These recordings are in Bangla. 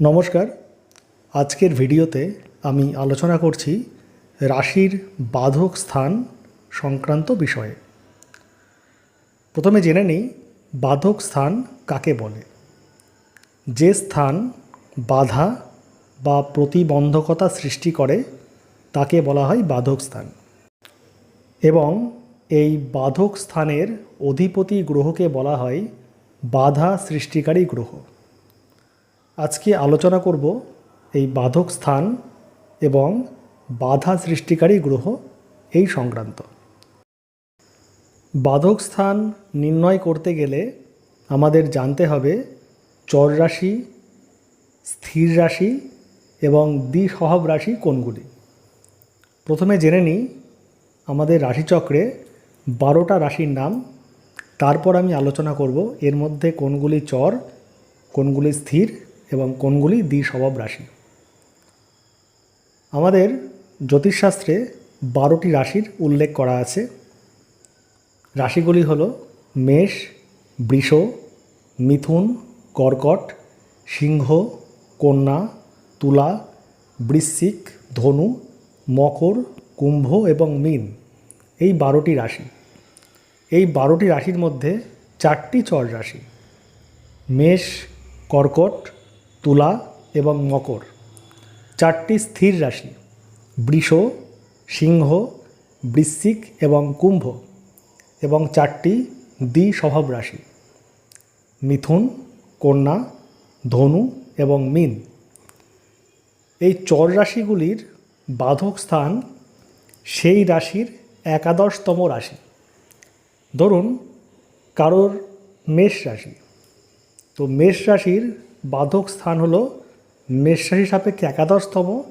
নমস্কার। আজকের ভিডিওতে আমি আলোচনা করছি রাশির বাধক স্থান সংক্রান্ত বিষয়ে। প্রথমে জেনে নিই বাধক স্থান কাকে বলে। যে স্থান বাধা বা প্রতিবন্ধকতা সৃষ্টি করে, তাকে বলা হয় বাধক স্থান। এবং এই বাধক স্থানের অধিপতি গ্রহকে বলা হয় বাধা সৃষ্টিকারী গ্রহ। আজকে আলোচনা করব এই বাধক স্থান এবং বাধা সৃষ্টিকারী গ্রহ এই সংক্রান্ত। বাধক স্থান নির্ণয় করতে গেলে আমাদের জানতে হবে চর রাশি, স্থির রাশি এবং দ্বিসহব রাশি কোনগুলি। প্রথমে জেনে নিই আমাদের রাশিচক্রে বারোটা রাশির নাম, তারপর আমি আলোচনা করব এর মধ্যে কোনগুলি চর, কোনগুলি স্থির এবং কোনগুলি দ্বিস্বভাব রাশি। আমাদের জ্যোতিষশাস্ত্রে বারোটি রাশির উল্লেখ করা আছে। রাশিগুলি হল মেষ, বৃষ, মিথুন, কর্কট, সিংহ, কন্যা, তুলা, বৃশ্চিক, ধনু, মকর, কুম্ভ এবং মীন। এই বারোটি রাশি। এই বারোটি রাশির মধ্যে চারটি চর রাশি। মেষ, কর্কট তুলা এবং মকর। চারটি স্থির রাশি, বৃষ, সিংহ, বৃশ্চিক এবং কুম্ভ এবং চারটি দ্বিস্বভাব রাশি। মিথুন, কন্যা, ধনু এবং মিন। এই চর রাশিগুলির বাধক স্থান সেই রাশির একাদশতম রাশি। ধরুন, কারোর মেষ রাশি। তো মেষ রাশির বাধক স্থান হলো মেষ রাশি সাপেক্ষে একাদশতম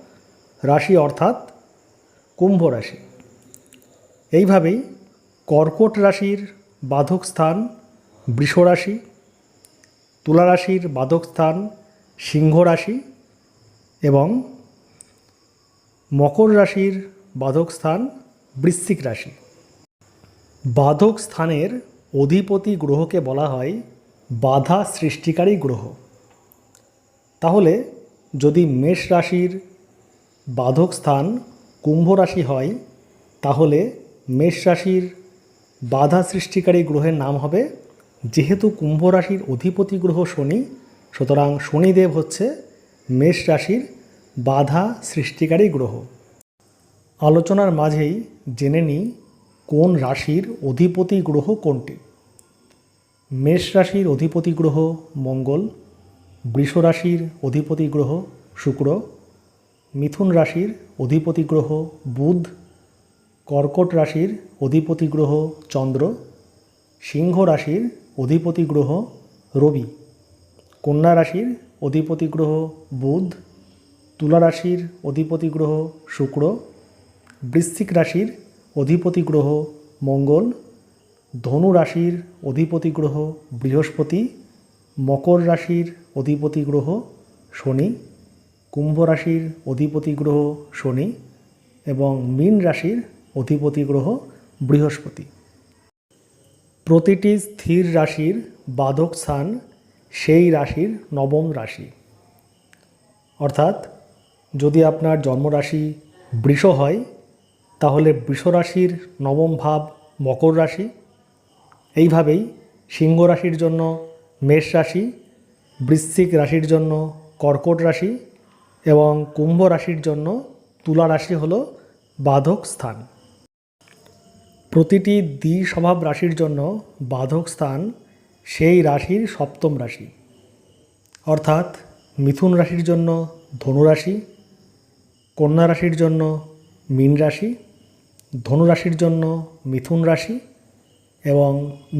রাশি অর্থাৎ কুম্ভ রাশি। এইভাবেই কর্কট রাশির বাধক স্থান বৃষ রাশি, তুলা রাশির বাধক স্থান সিংহ রাশি এবং মকর রাশির বাধক স্থান বৃশ্চিক রাশি। বাধক স্থানের অধিপতি গ্রহকে বলা হয় বাধা সৃষ্টিকারী গ্রহ। তাহলে যদি মেষ রাশির বাধক স্থান কুম্ভ রাশি হয়, তাহলে মেষ রাশির বাধা সৃষ্টিকারী গ্রহের নাম হবে, যেহেতু কুম্ভ রাশির অধিপতি গ্রহ শনি, সুতরাং শনিদেব হচ্ছে মেষ রাশির বাধা সৃষ্টিকারী গ্রহ। আলোচনার মাঝেই জেনে নিই কোন রাশির অধিপতি গ্রহ কোনটি। মেষ রাশির অধিপতি গ্রহ মঙ্গল বৃষ রাশির অধিপতি গ্রহ শুক্র, মিথুন রাশির অধিপতি গ্রহ বুধ, কর্কট রাশির অধিপতি গ্রহ চন্দ্র, সিংহ রাশির অধিপতি গ্রহ রবি, কন্যা রাশির অধিপতি গ্রহ বুধ, তুলা রাশির অধিপতি গ্রহ শুক্র, বৃশ্চিক রাশির অধিপতি গ্রহ মঙ্গল, ধনু রাশির অধিপতি গ্রহ বৃহস্পতি, মকর রাশির অধিপতি গ্রহ শনি কুম্ভ রাশির অধিপতি গ্রহ শনি এবং মীন রাশির অধিপতি গ্রহ বৃহস্পতি। প্রতিটি স্থির রাশির বাধক স্থান সেই রাশির নবম রাশি। অর্থাৎ যদি আপনার জন্মরাশি বৃষ হয়, তাহলে বৃষ রাশির নবম ভাব মকর রাশি। এইভাবেই সিংহ রাশির জন্য মেষ রাশি বৃশ্চিক রাশির জন্য কর্কট রাশি এবং কুম্ভ রাশির জন্য তুলা রাশি হল বাধক স্থান। প্রতিটি দ্বিস্বভাব রাশির জন্য বাধক স্থান সেই রাশির সপ্তম রাশি। অর্থাৎ মিথুন রাশির জন্য ধনুরাশি কন্যা রাশির জন্য মীন রাশি, ধনু রাশির জন্য মিথুন রাশি এবং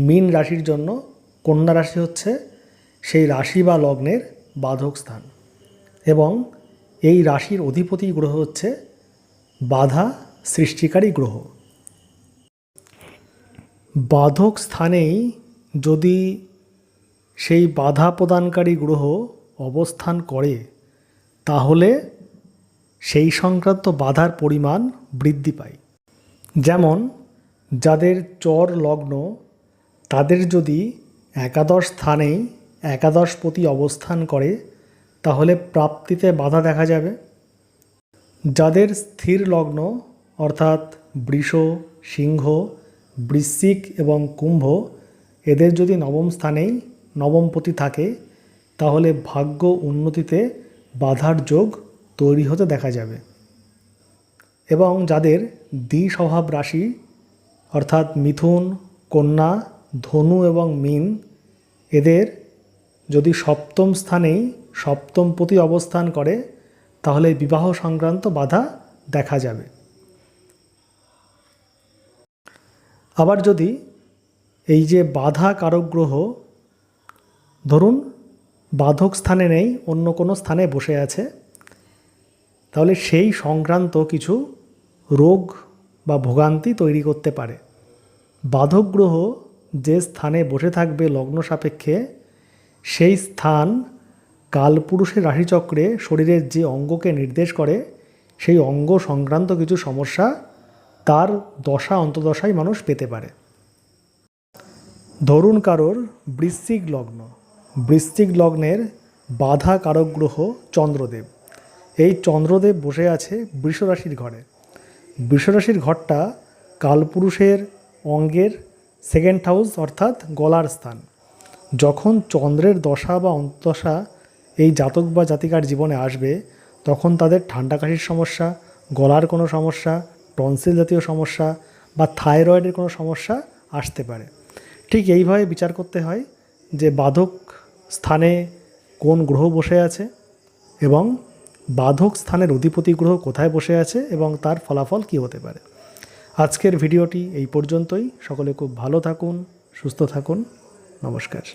মীন রাশির জন্য কন্যা রাশি হচ্ছে সেই রাশি বা লগ্নের বাধক স্থান। এবং এই রাশির অধিপতি গ্রহ হচ্ছে বাধা সৃষ্টিকারী গ্রহ। বাধক স্থানেই যদি সেই বাধা প্রদানকারী গ্রহ অবস্থান করে, তাহলে সেই সংক্রান্ত বাধার পরিমাণ বৃদ্ধি পায়। যেমন যাদের চর লগ্ন, তাদের যদি একাদশ স্থানেই একাদশপতি অবস্থান করে, তাহলে প্রাপ্তিতে বাধা দেখা যাবে। যাদের স্থির লগ্ন, অর্থাৎ বৃষ, সিংহ, বৃশ্চিক এবং কুম্ভ, এদের যদি নবম স্থানেই নবমপতি থাকে, তাহলে ভাগ্য উন্নতিতে বাধার যোগ তৈরি হতে দেখা যাবে। এবং যাদের দ্বিস্বভাব রাশি, অর্থাৎ মিথুন, কন্যা, ধনু এবং মিন, এদের যদি সপ্তম স্থানেই সপ্তমপতি অবস্থান করে, তাহলে বিবাহ সংক্রান্ত বাধা দেখা যাবে। আবার যদি এই যে বাধা কারক গ্রহ, ধরুন বাধক স্থানে নেই, অন্য কোনো স্থানে বসে আছে, তাহলে সেই সংক্রান্ত কিছু রোগ বা ভোগান্তি তৈরি করতে পারে। বাধক গ্রহ যে স্থানে বসে থাকবে লগ্ন সাপেক্ষে সেই স্থান কালপুরুষের রাশিচক্রে শরীরের যে অঙ্গকে নির্দেশ করে, সেই অঙ্গ সংক্রান্ত কিছু সমস্যা তার দশা অন্তদশায় মানুষ পেতে পারে। ধরুন কারোর বৃশ্চিক লগ্ন। বৃশ্চিক লগ্নের বাধা কারক গ্রহ চন্দ্রদেব। এই চন্দ্রদেব বসে আছে বৃষরাশির ঘরে। বৃষরাশির ঘরটা কালপুরুষের অঙ্গের সেকেন্ড হাউস অর্থাৎ গলার স্থান। যখন চন্দ্রের দশা বা অন্তদশা এই জাতক বা জাতিকার জীবনে আসবে, তখন তাদের ঠান্ডা কাশির সমস্যা, গলার কোনো সমস্যা, টনসিল জাতীয় সমস্যা বা থাইরয়েডের কোনো সমস্যা আসতে পারে। ঠিক এইভাবে বিচার করতে হয় যে বাধক স্থানে কোন গ্রহ বসে আছে এবং বাধক স্থানের অধিপতি গ্রহ কোথায় বসে আছে এবং তার ফলাফল কী হতে পারে। আজকের ভিডিওটি এই পর্যন্তই। সকলে খুব ভালো থাকুন, সুস্থ থাকুন। নমস্কার